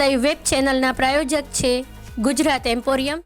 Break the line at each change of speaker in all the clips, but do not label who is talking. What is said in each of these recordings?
Live web ચેનલના પ્રાયોજક છે Gujarat emporium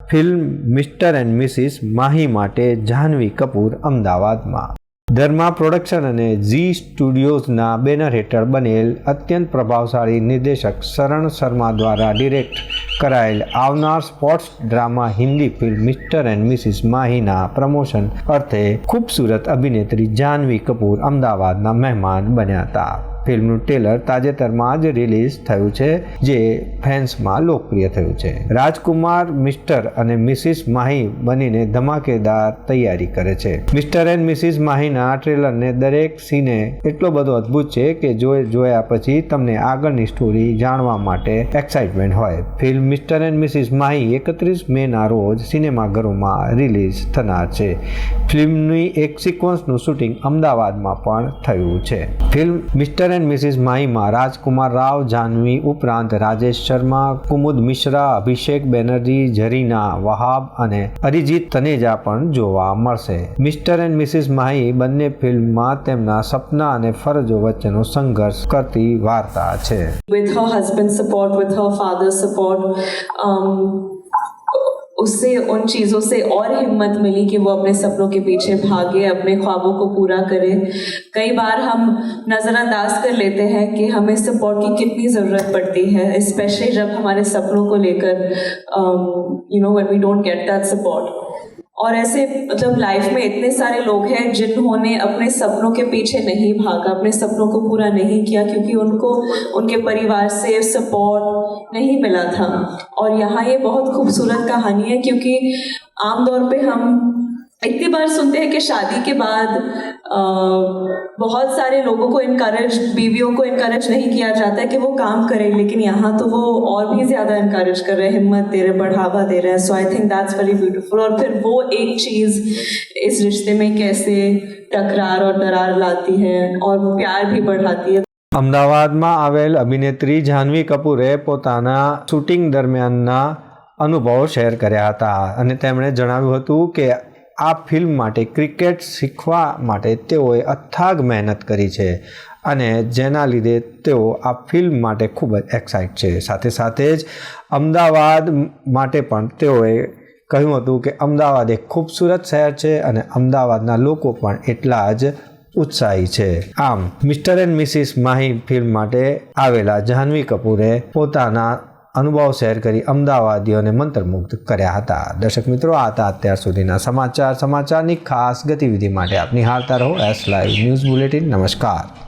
film Mr and Mrs Mahi માટે જાહ્નવી કપૂર અમદાવાદમાં. ધર્મા પ્રોડક્શન અને ઝી સ્ટુડિયોઝના બેનર હેઠળ બનેલ અત્યંત પ્રભાવશાળી નિર્દેશક શરણ શર્મા દ્વારા ડિરેક્ટ કરાયેલ આવનાર sports drama Hindi film Mr and Mrs માહીના promotion અર્થે ખૂબસૂરત અભિનેત્રી જાહ્નવી કપૂર અમદાવાદના મહેમાન બન્યા હતા. ફિલ્મનું ટ્રેલર તાજેતરમાં જ રિલીઝ થયું છે, જે ફેન્સમાં લોકપ્રિય થયું છે. રાજકુમાર, મિસ્ટર અને મિસિસ માહી બનીને ધમાકેદાર તૈયારી કરે છે. મિસ્ટર એન્ડ મિસિસ માહીના ટ્રેલરને દરેક સીને એટલો બધો અદ્ભુત છે કે જોઈ જોયા પછી તમને આગળની સ્ટોરી જાણવા માટે એક્સાઇટમેન્ટ હોય. Film Mr and Mrs Mahi એકત્રીસ મેના રોજ સિનેમાઘરોમાં રિલીઝ થનાર છે. ફિલ્મની એક સિક્વન્સનું શૂટિંગ અમદાવાદમાં પણ થયું છે. ફિલ્મ મિસ્ટર એન્ડ મિસિસ માહીમાં રાજકુમાર રાવ જાનવી ઉપરાંત રાજેશ શર્મા કુમુદ મિશ્રા અભિષેક બેનર્જી ઝરીના વહાબ અને અરિજીત તનેજા પણ જોવા મળશે. મિસ્ટર એન્ડ મિસિસ માહી બંને ફિલ્મમાં તેમના સપના અને ફરજો વચ્ચેનો સંઘર્ષ કરતી વાર્તા છે.
With her husband's support, with her father's support, um, उससे, उन चीज़ों से और हिम्मत मिली कि वो अपने सपनों के पीछे भागे, अपने ख्वाबों को पूरा करे। कई बार हम नज़रअंदाज कर लेते हैं कि हमें सपोर्ट की कितनी ज़रूरत पड़ती है स्पेशली जब हमारे सपनों को लेकर you know one we don't get that support और ऐसे मतलब लाइफ में इतने सारे लोग हैं जिन्होंने अपने सपनों के पीछे नहीं भागा, अपने सपनों को पूरा नहीं किया क्योंकि उनको, उनके परिवार से सपोर्ट नहीं मिला था। और यहाँ ये बहुत खूबसूरत कहानी है क्योंकि आमतौर पे हम इतनी बार सुनते हैं कि शादी के बाद बहुत सारे लोगों को इनकरेज बीवियों को इनकरेज नहीं किया जाता है कि वो काम करें लेकिन यहाँ तो वो और भी ज़्यादा इनकरेज कर रहे हैं हिम्मत दे रहे हैं बढ़ावा दे रहे हैं so I think that's very beautiful और फिर वो एक चीज़ इस रिश्ते में कैसे टकरार और दरार लाती है और प्यार भी बढ़ाती है
અમદાવાદમાં આવેલ અભિનેત્રી જાહ્નવી કપૂરે પોતાના શૂટિંગ દરમિયાનના અનુભવો શેર કર્યા હતા અને તેમણે જણાવ્યું હતું કે આ ફિલ્મ માટે ક્રિકેટ શીખવા માટે તેઓએ અથાગ મહેનત કરી છે અને જેના લીધે તેઓ આ ફિલ્મ માટે ખૂબ જ એક્સાઇટ છે. સાથે સાથે જ અમદાવાદ માટે પણ તેઓએ કહ્યું હતું કે અમદાવાદ એક ખૂબસૂરત શહેર છે અને અમદાવાદના લોકો પણ એટલા જ ઉત્સાહી છે. આમ, Mr and Mrs Mahi film માટે આવેલા જાહ્નવી કપૂરે પોતાના અનુભવ શેર કરી અમદાવાદીઓને મંત્રમુગ્ધ કર્યા હતા. દર્શક મિત્રો, આ હતા અત્યાર સુધીના સમાચાર. સમાચારની ખાસ ગતિવિધિ માટે આપ નિહાળતા રહો. એસ લાઈવ ન્યૂઝ બુલેટિન નમસ્કાર.